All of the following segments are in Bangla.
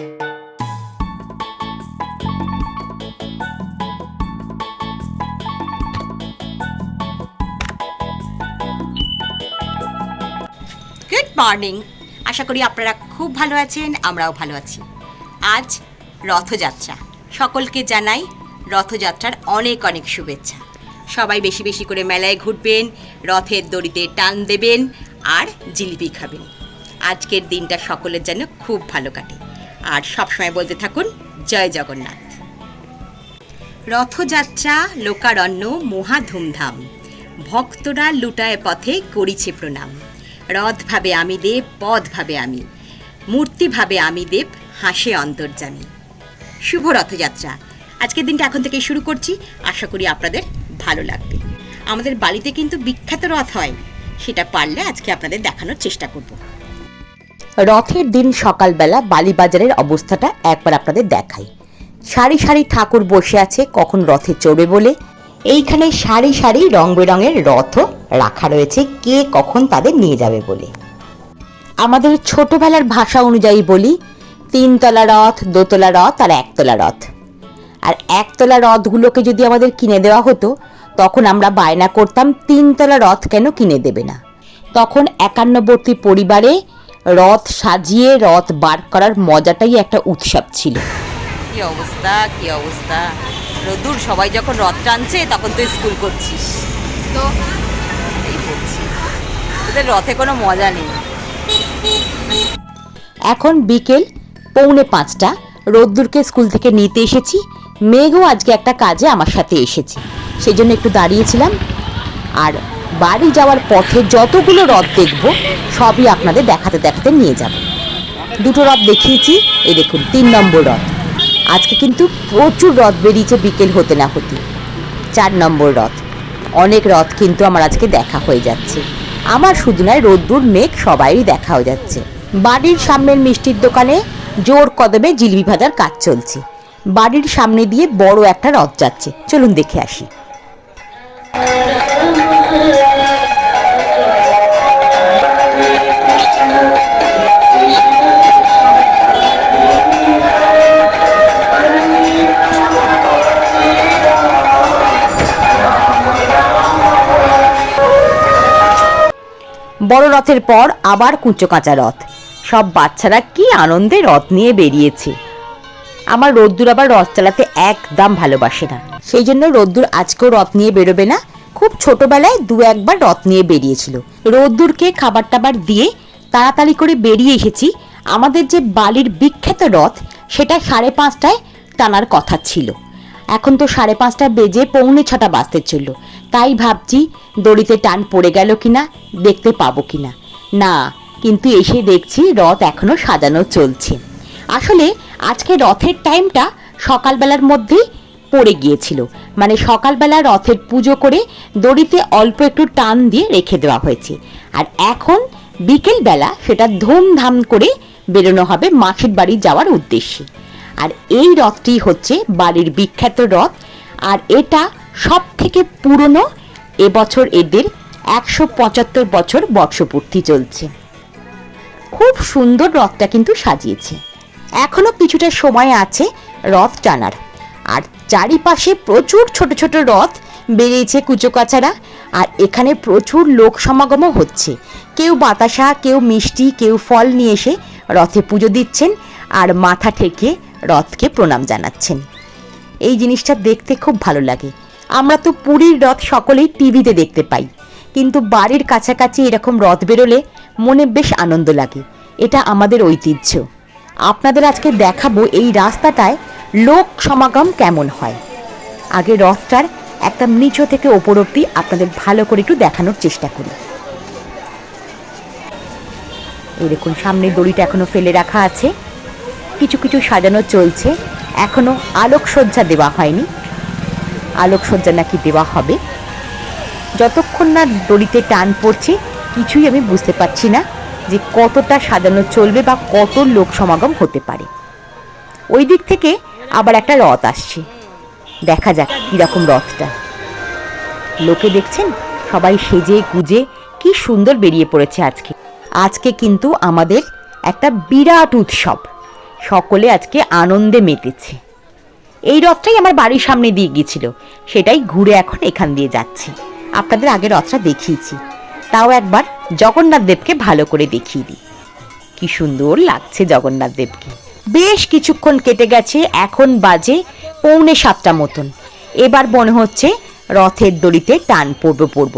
গুড মর্নিং আশা করি আপনারা খুব ভালো আছেন, আমরাও ভালো আছি। আজ রথযাত্রা। সকলকে জানাই রথযাত্রার অনেক অনেক শুভেচ্ছা। সবাই বেশি বেশি করে মেলায় ঘুরবেন, রথের দড়িতে টান দেবেন আর জিলিপি খাবেন। আজকের দিনটা সকলের যেন খুব ভালো কাটে। আর সবসময় বলতে থাকুন, জয় জগন্নাথ। রথযাত্রা, লোকারণ্য, মহা ধুমধাম। ভক্তরা লুটায় পথে করিছে প্রণাম। রথ ভাবে আমি দেব পদ ভাবে আমি। মূর্তি ভাবে আমি দেব, হাসে অন্তর্জামী শুভ রথযাত্রা। আজকের দিনটা এখন থেকে শুরু করছি। আশা করি আপনাদের ভালো লাগবে। আমাদের বাড়িতে কিন্তু বিখ্যাত রথ হয়। সেটা পারলে আজকে আপনাদের দেখানোর চেষ্টা করব। রথের দিন সকালবেলা বালিবাজারের অবস্থাটা একবার আপনাদের দেখাই। সারি সারি ঠাকুর বসে আছে, কখন রথে চড়বে বলে। এইখানে সারি সারি রং বেরঙের রথও রাখা রয়েছে, কে কখন তাদের নিয়ে যাবে বলে। আমাদের ছোটবেলার ভাষা অনুযায়ী বলি, তিনতলা রথ, দোতলা রথ আর একতলা রথ। আর একতলা রথগুলোকে যদি আমাদের কিনে দেওয়া হতো, তখন আমরা বায়না করতাম, তিনতলা রথ কেন কিনে দেবে না। তখন একান্নবর্তী পরিবারে রথ সাজিয়ে রথ বার করার মজাটাই একটা উৎসব ছিল। কি অবস্থা কি অবস্থা? রোদুর সবাই যখন রথ টানছে তখন তুই স্কুল করছিস। তো? এই তোদের রথে কোনো মজা নেই। এখন বিকেল পৌনে পাঁচটা। রোদ্দুরকে স্কুল থেকে নিতে এসেছি। মেঘও আজকে একটা কাজে আমার সাথে এসেছে। সেই জন্য একটু দাঁড়িয়েছিলাম। আর বাড়ি যাওয়ার পথে যতগুলো রথ দেখব, সবই আপনাদের দেখাতে দেখাতে নিয়ে যাব। দুটো রথ দেখিয়েছি, এই দেখুন, তিন নম্বর রথ। আজকে কিন্তু প্রচুর রথ বেরিয়েছে বিকেল হতে না হতে। চার নম্বর রথ। অনেক রথ কিন্তু আমার আজকে দেখা হয়ে যাচ্ছে। আমার শুধু নয় রোদ্দুর, মেঘ সবাই দেখা হয়ে যাচ্ছে। বাড়ির সামনের মিষ্টির দোকানে জোর কদমে জিলিপি ভাজার কাজ চলছে। বাড়ির সামনে দিয়ে বড় একটা রথ যাচ্ছে। চলুন দেখে আসি। বড় রথের পর আবার কুঁচো কাঁচা রথ। সব বাচ্চারা কি আনন্দে রথ নিয়ে বেরিয়েছে। আমার রোদ্দুর আবার রথ চালাতে একদম ভালোবাসে না। সেই জন্য রোদ্দুর আজকেও রথ নিয়ে বেরোবে না। খুব ছোটবেলায় দু একবার রথ নিয়ে বেরিয়েছিল। রোদ্দুরকে খাবার টাবার দিয়ে তাড়াতাড়ি করে বেরিয়ে এসেছি। আমাদের যে বালির বিখ্যাত রথ, সেটা সাড়ে পাঁচটায় টানার কথা ছিল। এখন তো সাড়ে পাঁচটা বেজে পৌনে ছটা বাজতে চলল। তাই ভাবছি, দড়িতে টান পড়ে গেল কিনা, দেখতে পাবো কিনা। না, কিন্তু এসে দেখছি রথ এখনও সাজানো চলছে। আসলে আজকে রথের টাইমটা সকালবেলার মধ্যেই পড়ে গিয়েছিল। মানে সকালবেলা রথের পুজো করে দড়িতে অল্প একটু টান দিয়ে রেখে দেওয়া হয়েছে। আর এখন বিকেলবেলা সেটা ধুমধাম করে বেরোনো হবে মাসির বাড়ি যাওয়ার উদ্দেশ্যে। আর এই রথটি হচ্ছে বাড়ির বিখ্যাত রথ। আর এটা সব থেকে পুরনো এবছর এদের একশো পঁচাত্তর বছর বর্ষপূর্তি চলছে। খুব সুন্দর রথটা কিন্তু সাজিয়েছে। এখনও কিছুটা সময় আছে রথ টানার। আর চারিপাশে প্রচুর ছোট ছোট রথ বেরিয়েছে কুচোকাচারা, আর এখানে প্রচুর লোক সমাগমও হচ্ছে। কেউ বাতাসা, কেউ মিষ্টি, কেউ ফল নিয়ে এসে রথে পুজো দিচ্ছেন আর মাথা ঠেকে রথকে প্রণাম জানাচ্ছেন। এই জিনিসটা দেখতে খুব ভালো লাগে। আমরা তো পুরীর রথ সকলেই টিভিতে দেখতে পাই, কিন্তু বাড়ির কাছাকাছি এরকম রথ বেরোলে মনে বেশ আনন্দ লাগে। এটা আমাদের ঐতিহ্য। আপনাদের আজকে দেখাবো এই রাস্তাটায় লোক সমাগম কেমন হয়? আগে রথটার একটা নিচু থেকে ওপর অব্দি আপনাদের ভালো করে একটু দেখানোর চেষ্টা করি। এই দেখুন, সামনের দড়িটা এখনও ফেলে রাখা আছে। কিছু কিছু সাজানো চলছে। এখনও আলোকসজ্জা দেওয়া হয়নি। আলোকসজ্জা নাকি দেওয়া হবে। যতক্ষণ না দড়িতে টান পড়ছে, কিছুই আমি বুঝতে পারছি না যে কতটা সাজানো চলবে বা কত লোক সমাগম হতে পারে। ওই দিক থেকে আবার একটা রথ আসছে। দেখা যাক কীরকম রথটা। লোকে দেখছেন, সবাই সেজে গুজে কি সুন্দর বেরিয়ে পড়েছে আজকে। আজকে কিন্তু আমাদের একটা বিরাট উৎসব। সকলে আজকে আনন্দে মেতেছে। এই রথটাই আমার বাড়ির সামনে দিয়ে গিয়েছিল। সেটাই ঘুরে এখন এখান দিয়ে যাচ্ছি। আপনাদের আগের রথটা দেখিয়েছি। তাও একবার জগন্নাথ দেবকে ভালো করে দেখিয়ে দিই। কি সুন্দর লাগছে জগন্নাথ দেবকে বেশ কিছুক্ষণ কেটে গেছে, এখন বাজে পৌনে সাতটা মতন। এবার মনে হচ্ছে রথের দড়িতে টান পড়ব পড়ব।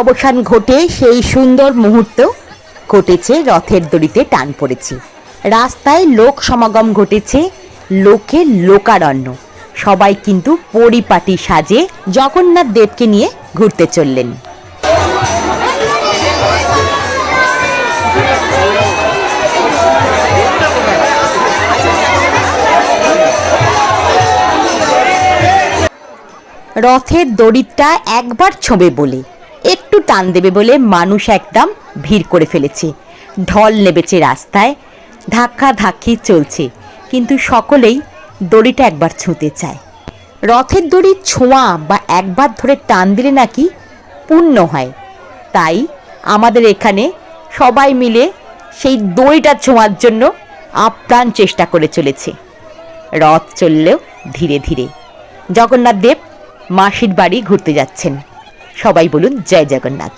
অবসান ঘটে সেই সুন্দর মুহূর্ত ঘটেছে রথের দড়িতে টান পড়েছে। রাস্তায় লোক সমাগম ঘটেছে, লোকে লোকারণ্য। সবাই কিন্তু পরিপাটি সাজে জগন্নাথ দেবকে নিয়ে ঘুরতে চললেন। রথের দড়িটা একবার ছোঁবে বলে। একটু টান দেবে বলে মানুষ একদম ভিড় করে ফেলেছে। ঢল নেবেছে রাস্তায় ধাক্কা ধাক্কি চলছে। কিন্তু সকলেই দড়িটা একবার ছুঁতে চায়। রথের দড়ি ছোঁয়া বা একবার ধরে টান দিলে নাকি পুণ্য হয়। তাই আমাদের এখানে সবাই মিলে সেই দড়িটা ছোঁয়ার জন্য আপ্রাণ চেষ্টা করে চলেছে। রথ চললেও ধীরে ধীরে। জগন্নাথ দেব মাসির বাড়ি ঘুরতে যাচ্ছেন। সবাই বলুন জয় জগন্নাথ।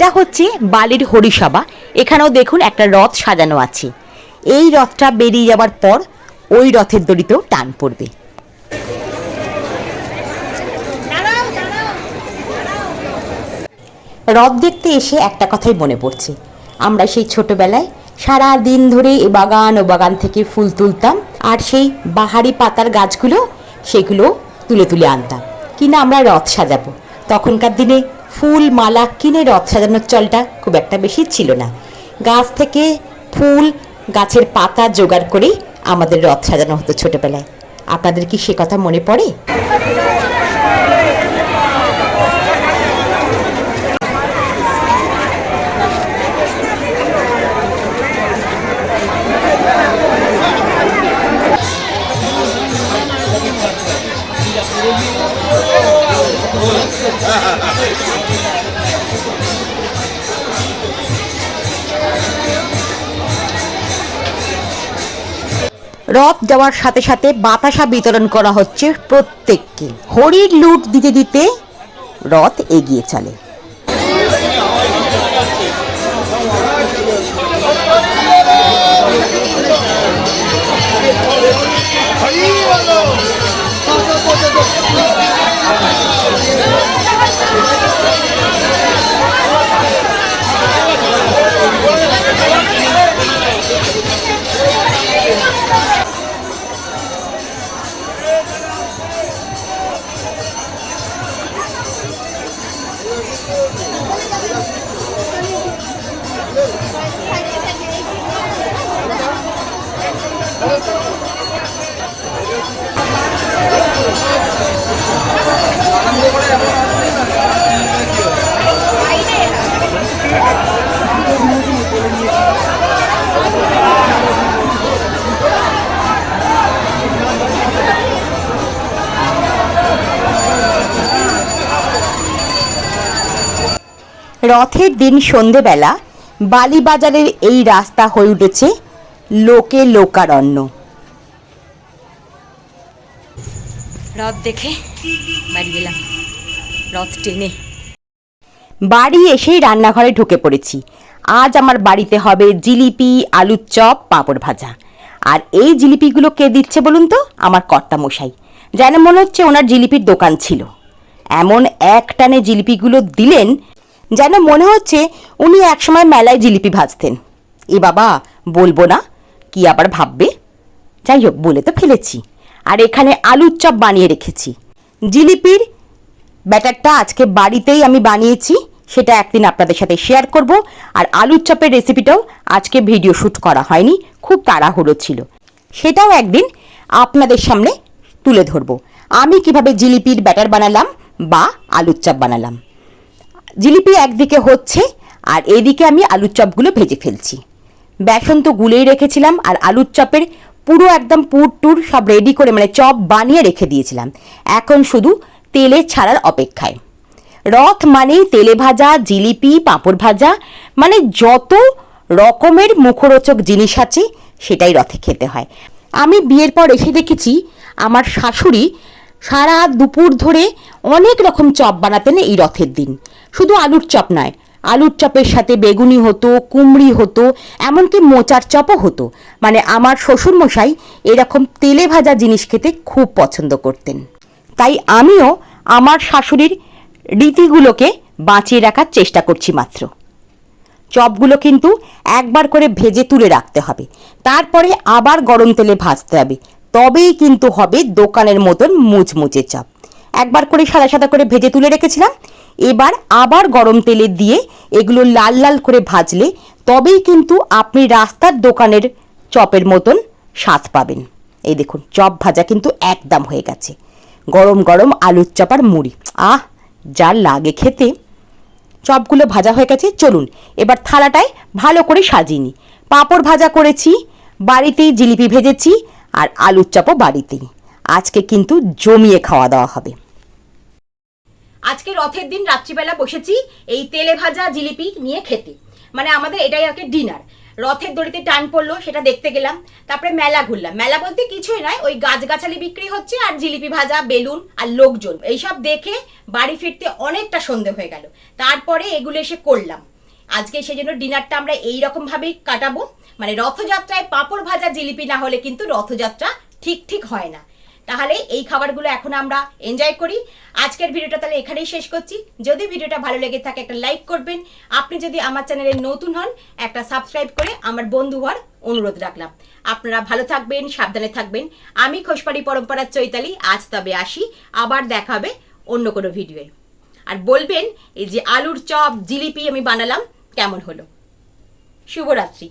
এটা হচ্ছে বালির হরিসভা। এখানেও দেখুন একটা রথ সাজানো আছে। এই রথটা বেরিয়ে যাওয়ার পর ওই রথের দড়িতেও টান পড়বে। রথ দেখতে এসে একটা কথাই মনে পড়ছে। আমরা সেই ছোটবেলায় সারা দিন ধরে এ বাগান, ও বাগান থেকে ফুল তুলতাম আর সেই বাহারি পাতার গাছগুলো সেগুলো তুলে তুলে আনতাম। কিনা আমরা রথ সাজাবো। তখনকার দিনে ফুল মালা কিনে রথ সাজানোর চলটা খুব একটা বেশি ছিল না। গাছ থেকে ফুল, গাছের পাতা জোগাড় করেই আমাদের রথ সাজানো হতো ছোটবেলায়। আপনাদের কি সে কথা মনে পড়ে? রথ যাওয়ার সাথে সাথে বাতাসা বিতরণ করা হচ্ছে প্রত্যেককে। হরির লুট দিতে দিতে রথ এগিয়ে চলে। রথের দিন সন্ধেবেলা বালিবাজারের এই রাস্তা হয়ে উঠেছে লোকে লোকারণ্য। রথ দেখে বাড়ি গেলাম রথ টেনে। বাড়ি এসেই রান্নাঘরে ঢুকে পড়েছি। আজ আমার বাড়িতে হবে জিলিপি, আলুর চপ, পাঁপড় ভাজা। আর এই জিলিপিগুলো কে দিচ্ছে বলুন তো? আমার কর্তা মশাই যেন মনে হচ্ছে ওনার জিলিপির দোকান ছিল। এমন এক টানে জিলিপিগুলো দিলেন, যেন মনে হচ্ছে উনি একসময় মেলায় জিলিপি ভাজতেন। এ বাবা, বলব না, কি আবার ভাববে? যাই হোক, বলে তো ফেলেছি। আর এখানে আলুর চপ বানিয়ে রেখেছি। জিলিপির ব্যাটারটা আজকে বাড়িতেই আমি বানিয়েছি, সেটা একদিন আপনাদের সাথে শেয়ার করব। আর আলুর চপের রেসিপিটাও আজকে ভিডিও শ্যুট করা হয়নি, খুব তাড়াহুড়ো ছিল। সেটাও একদিন আপনাদের সামনে তুলে ধরবো। আমি কীভাবে জিলিপির ব্যাটার বানালাম বা আলুর চপ বানালাম। জিলিপি একদিকে হচ্ছে আর এদিকে আমি আলুর চপগুলো ভেজে ফেলছি। বেসন তো গুলেই রেখেছিলাম, আর আলুর চপের পুরো একদম পুর টুর সব রেডি করে মানে চপ বানিয়ে রেখে দিয়েছিলাম। এখন শুধু তেলে ছাড়ার অপেক্ষায়। রথ মানেই তেলে ভাজা, জিলিপি, পাঁপড় ভাজা মানে যত রকমের মুখরোচক জিনিস আছে সেটাই রথে খেতে হয়। আমি বিয়ের পর এসে দেখেছি আমার শাশুড়ি সারা দুপুর ধরে অনেক রকম চপ বানাতেন এই রথের দিন। শুধু আলুর চপ নয় আলুর চপের সাথে বেগুনি হতো, কুমড়ি হতো, এমনকি মোচার চপও হতো। মানে আমার শ্বশুরমশাই এরকম তেলে ভাজা জিনিস খেতে খুব পছন্দ করতেন। তাই আমিও আমার শাশুড়ির রীতিগুলোকে বাঁচিয়ে রাখার চেষ্টা করছি মাত্র। চপগুলো কিন্তু একবার করে ভেজে তুলে রাখতে হবে। তারপরে আবার গরম তেলে ভাজতে হবে। তবেই কিন্তু হবে দোকানের মতন মুচমুচে চপ। একবার করে সাদা সাদা করে ভেজে তুলে রেখেছিলাম। এবার আবার গরম তেলে দিয়ে এগুলো লাল লাল করে ভাজলে তবেই কিন্তু আপনি রাস্তার দোকানের চপের মতন স্বাদ পাবেন। এই দেখুন, চপ ভাজা কিন্তু একদম হয়ে গেছে। গরম গরম আলুর চপ আর মুড়ি। আহ, যা লাগে খেতে। চপগুলো ভাজা হয়ে গেছে, চলুন। এবার থালাটায় ভালো করে সাজিয়ে নিই। পাঁপড় ভাজা করেছি, বাড়িতেই জিলিপি ভেজেছি আর আলুর চপও বাড়িতেই। আজকে কিন্তু জমিয়ে খাওয়া দাওয়া হবে। আজকে রথের দিন রাত্রিবেলা বসেছি এই তেলে ভাজা জিলিপি নিয়ে খেতে। মানে আমাদের এটাই আজকে ডিনার রথের দড়িতে টান পড়ল, সেটা দেখতে গেলাম। তারপরে মেলা ঘুরলাম। মেলা বলতে কিছুই নয়, ওই গাছগাছালি বিক্রি হচ্ছে আর জিলিপি ভাজা, বেলুন আর লোকজন। এইসব দেখে বাড়ি ফিরতে অনেকটা সন্ধে হয়ে গেল। তারপরে এগুলো এসে করলাম। আজকে সেই জন্য ডিনারটা আমরা এই কাটাবো। মানে রথযাত্রায় পাঁপড় ভাজা জিলিপি না হলে কিন্তু রথযাত্রা ঠিক ঠিক হয় না। তাহলে এই খাবারগুলো এখন আমরা এনজয় করি। আজকের ভিডিওটা তাহলে এখানেই শেষ করছি। যদি ভিডিওটা ভালো লেগে থাকে, একটা লাইক করবেন। আপনি যদি আমার চ্যানেলে নতুন হন, একটা সাবস্ক্রাইব করে আমার বন্ধু হওয়ার অনুরোধ রাখলাম। আপনারা ভালো থাকবেন, সাবধানে থাকবেন। আমি খোসপাড়ি পরম্পরার চৈতালি, আজ তবে আসি। আবার দেখা হবে অন্য কোনো ভিডিওয়ে। আর বলবেন, এই যে আলুর চপ, জিলিপি আমি বানালাম, কেমন হলো? শুভরাত্রি।